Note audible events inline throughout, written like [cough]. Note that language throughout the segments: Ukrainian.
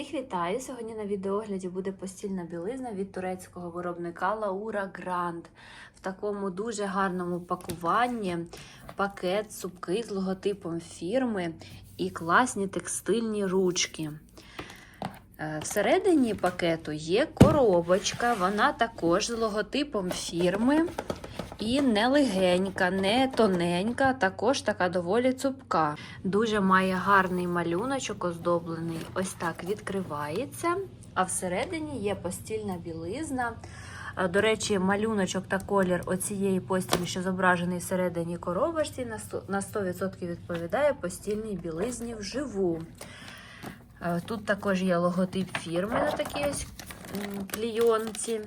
Всіх вітаю! Сьогодні на відеогляді буде постільна білизна від турецького виробника Laura Grand. В такому дуже гарному пакуванні пакет супки з логотипом фірми і класні текстильні ручки. Е, Всередині пакету є коробочка, вона також з логотипом фірми. І не легенька, не тоненька, також така доволі цупка. Дуже має гарний малюночок оздоблений. Ось так відкривається. А всередині є постільна білизна. До речі, малюночок та колір оцієї постілі, що зображений всередині коробочці, на 100% відповідає постільній білизні вживу. Тут також є логотип фірми на такій ось клійонці.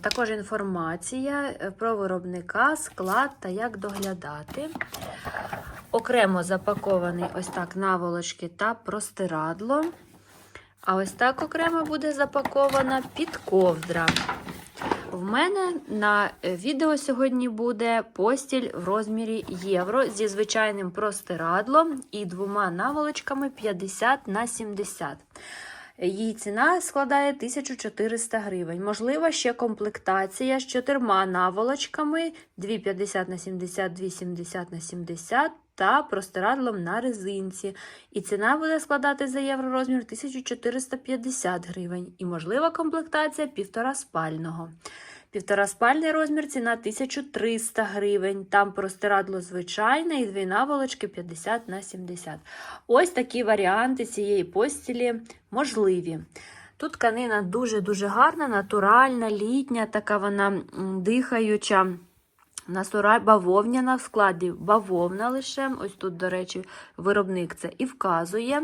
Також інформація е, про виробника, склад та як доглядати. Окремо запакований ось так наволочки та простирадло. А ось так окремо буде запакована підковдра. В мене на е, відео сьогодні буде постіль в розмірі євро зі звичайним простирадлом і двома наволочками 50 на 70. Її ціна складає 1400 гривень. Можлива ще комплектація з чотирма наволочками 2,50 на 70, 2,70 на 70 та простирадлом на резинці. І ціна буде складати за євророзмір 1450 гривень. І можлива комплектація півтора спального. Півтора спальний розмір ціна 1300 гривень. Там простирадло звичайне і дві наволочки 50 на 70. Ось такі варіанти цієї постілі можливі. Тут тканина дуже-дуже гарна, натуральна, літня, така вона дихаюча. Насура бавовняна в складі бавовна лише. Ось тут, до речі, виробник це і вказує.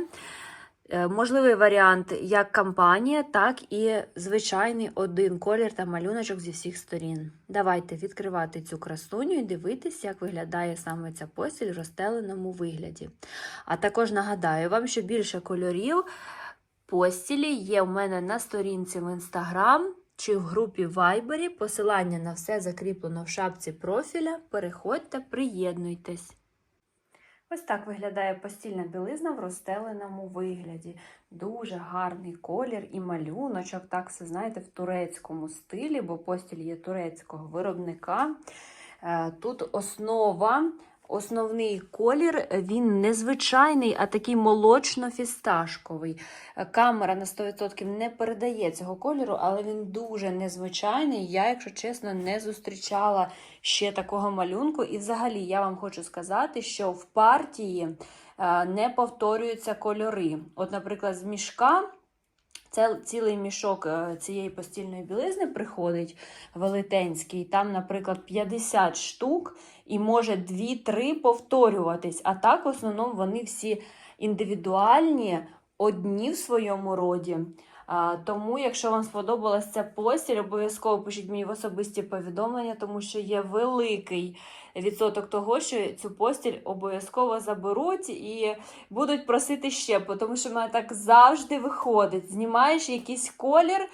Е, Можливий варіант як кампанія, так і звичайний один колір та малюночок зі всіх сторін. Давайте відкривати цю красуню і дивитись, як виглядає саме ця постіль в розстеленому вигляді. А також нагадаю вам, що більше кольорів постілі є в мене на сторінці в інстаграм чи в групі Вайбері. Посилання на все закріплено в шапці профіля. Переходьте, приєднуйтесь. Ось так виглядає постільна білизна в розстеленому вигляді. Дуже гарний колір і малюночок, так все знаєте, в турецькому стилі, бо постіль є турецького виробника. Е, Тут основа, основний колір, він незвичайний, а такий молочно-фісташковий. Камера на 100% не передає цього кольору, але він дуже незвичайний. Я, якщо чесно, не зустрічала ще такого малюнку. І взагалі я вам хочу сказати, що в партії е, не повторюються кольори. От, наприклад, з мішка. Це цілий мішок е, цієї постільної білизни приходить велетенський. Там, наприклад, 50 штук, і може 2-3 повторюватись. А так, в основному, вони всі індивідуальні, одні в своєму роді. Тому, якщо вам сподобалася ця постіль, обов'язково пишіть мені в особисті повідомлення, тому що є великий відсоток того, що цю постіль обов'язково заберуть і будуть просити ще, тому що в мене так завжди виходить. Знімаєш якийсь колір,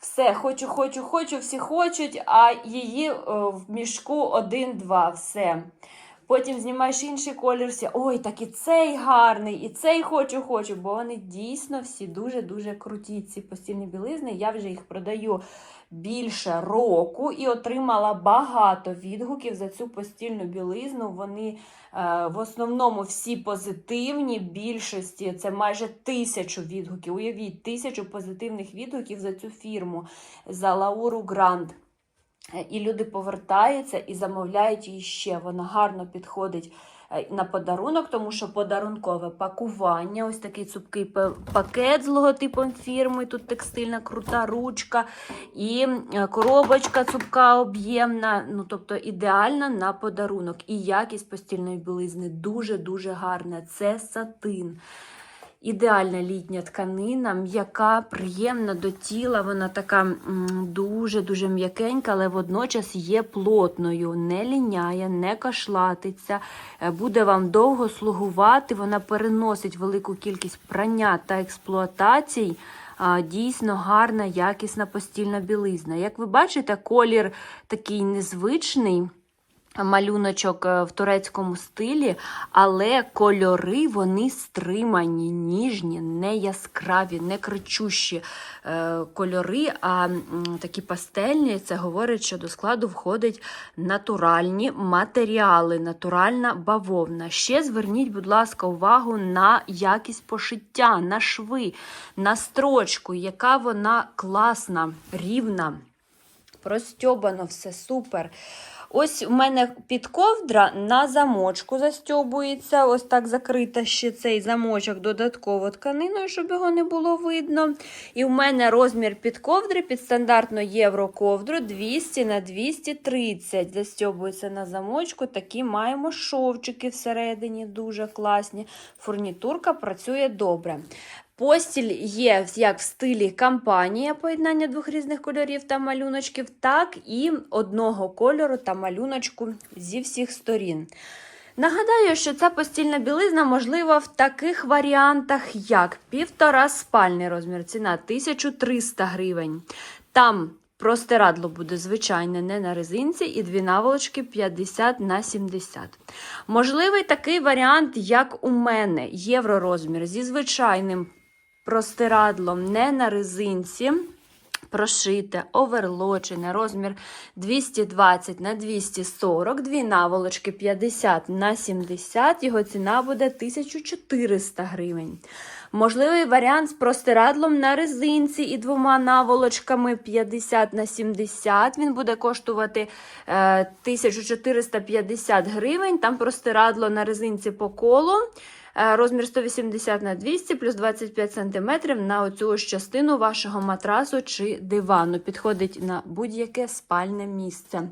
все, хочу, хочу, хочу, всі хочуть, а її е, в мішку один-два, все. Потім знімаєш інший колір, всі, ой, так і цей гарний, і цей хочу, хочу, бо вони дійсно всі дуже-дуже круті. Ці постільні білизни. Я вже їх продаю більше року і отримала багато відгуків за цю постільну білизну. Вони е, в основному всі позитивні, більшості це майже тисячу відгуків. Уявіть, тисячу позитивних відгуків за цю фірму, за Лауру Гранд. Е, І люди повертаються і замовляють її ще. Вона гарно підходить е, на подарунок, тому що подарункове пакування, ось такий цупкий пакет з логотипом фірми, тут текстильна крута ручка і е, коробочка цупка об'ємна, ну тобто ідеальна на подарунок. І якість постільної білизни дуже-дуже гарна. Це сатин. Ідеальна літня тканина, м'яка, приємна до тіла. Вона така дуже-дуже м'якенька, але водночас є плотною, не ліняє, не кашлатиться, е, буде вам довго слугувати. Вона переносить велику кількість прання та експлуатацій. Дійсно гарна, якісна постільна білизна. Як ви бачите, колір такий незвичний. Малюночок е, в турецькому стилі, але кольори вони стримані, ніжні, не яскраві, не кричущі е, кольори, а такі пастельні. Це говорить, що до складу входять натуральні матеріали, натуральна бавовна. Ще зверніть, будь ласка, увагу на якість пошиття, на шви, на строчку, яка вона класна, рівна. Простьобано все супер. Ось у мене підковдра на замочку застьобується. Ось так закрита ще цей замочок додатково тканиною, щоб його не було видно. І в мене розмір підковдри під стандартну євроковдру 200 на 230. Застьобується на замочку. Такі маємо шовчики всередині, дуже класні. Фурнітурка працює добре. Постіль є як в стилі кампанія поєднання двох різних кольорів та малюночків, так і одного кольору та малюночку зі всіх сторін. Нагадаю, що ця постільна білизна можлива в таких варіантах, як півтора спальний розмір, ціна 1300 гривень. Там простирадло буде звичайне, не на резинці, і дві наволочки 50 на 70. Можливий такий варіант, як у мене, євророзмір зі звичайним простирадлом не на резинці. Прошите, оверлочене, розмір 220 на 240, дві наволочки 50 на 70, його ціна буде 1400 гривень. Можливий варіант з простирадлом на резинці і двома наволочками 50 на 70. Він буде коштувати е, 1450 гривень. Там простирадло на резинці по колу. Е, Розмір 180 на 200 плюс 25 см на оцю ось частину вашого матрасу чи дивану. Підходить на будь-яке спальне місце.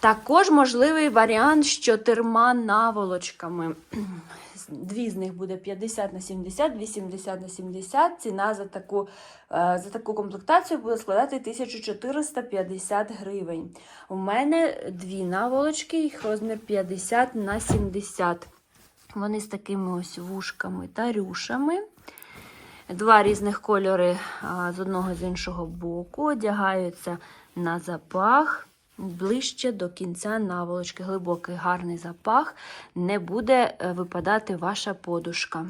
Також можливий варіант з чотирма наволочками. [clears throat] Дві з них буде 50 на 70, 80 на 70. Ціна за таку, е, за таку комплектацію буде складати 1450 гривень. У мене дві наволочки, їх розмір 50 на 70. Вони з такими ось вушками та рюшами. Два різних кольори з одного з іншого боку. Одягаються на запах ближче до кінця наволочки. Глибокий гарний запах. Не буде е, випадати ваша подушка.